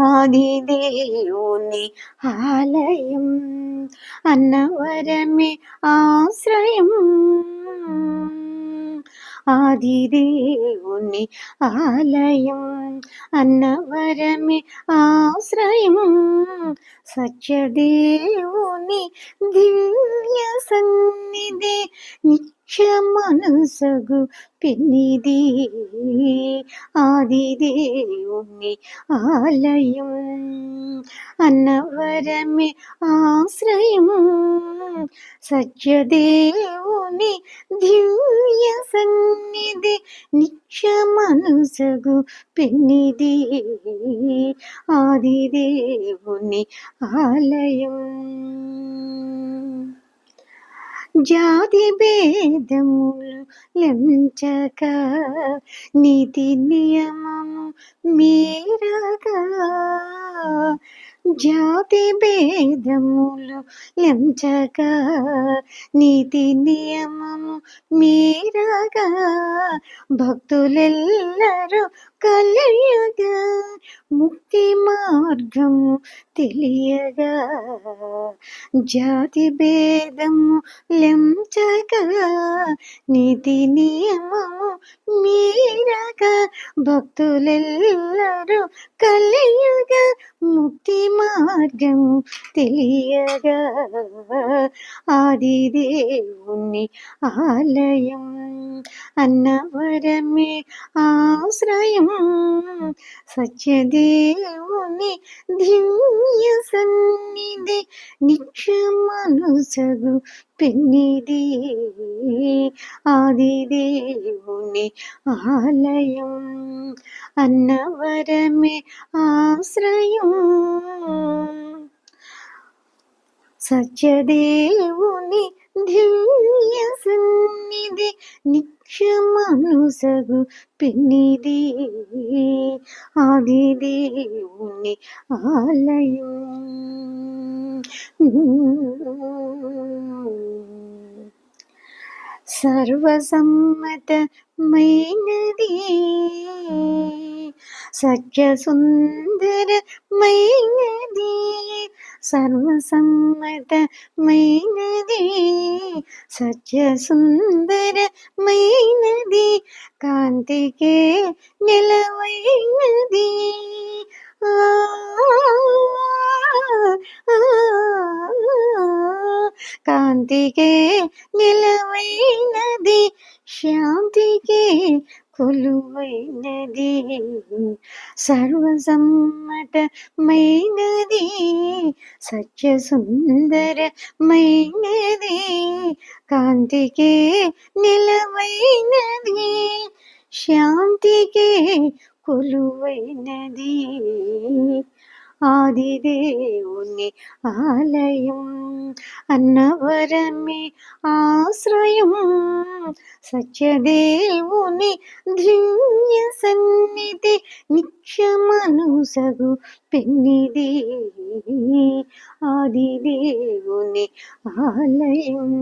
ആദിദേവുനി ആലയം അന്നവരമേ ആശ്രയം. ആദിദേവുനി ആലയം അന്നവരമേ ആശ്രയം. സത്യദേവുനി ദിവ്യ నిత్యమనసగు పెన్నిది ఆదిదేవుని ఆలయం అన్నవరమే ఆశ్రయం సత్యదేవుని దివ్య సన్నిధి నిత్యమనసగు పెన్నిది ఆదిదేవుని ఆలయం జాతి భేదములు లంచక నీతి నియమము మీరగా జాతి భేదములు లెంచక నీతి నియమము మీరగా భక్తులెల్లరూ కలయగా ముక్తి మార్గము తెలియగా జాతి భేదము లెంచగా నీతి నియమము మీరగా భక్తులెల్లరూ కలయగా. ముక్తి మార్గము తెలియగా ఆదిదేవుని ఆలయం అన్నవరమే ఆశ్రయం సత్యదేవుని దివ్య సన్నిధి నిత్యమనుసగు పెన్నిది ఆదిదేవుని ఆలయం అన్నవరమే ఆశ్రయం సత్యదేవుని దివ్య సన్నిధి నిత్యమనుసగు పెన్నిది ఆదిదేవుని ఆలయం సర్వసమ్మతమైనది సత్యసుందరమైనది సర్వసమ్మతమైనది సత్యసుందరమైనది కాంతికే నిలవైనది కాంతికే నిలవైనది శాంతికే కొలువైనది. సర్వసమ్మతమైనది సత్యసుందరమైనది కాంతికే నిలవైనది శాంతికే కొలువైనది. ആദിദേവുനെ ആലയും അന്നവരമേ ആശ്രയം. സത്യദേവുനെ ധൃന്യ സന്നിധി നിക്ഷമനുസകു പെണ്ണിതേ ആദിദേവുനെ ആലയും.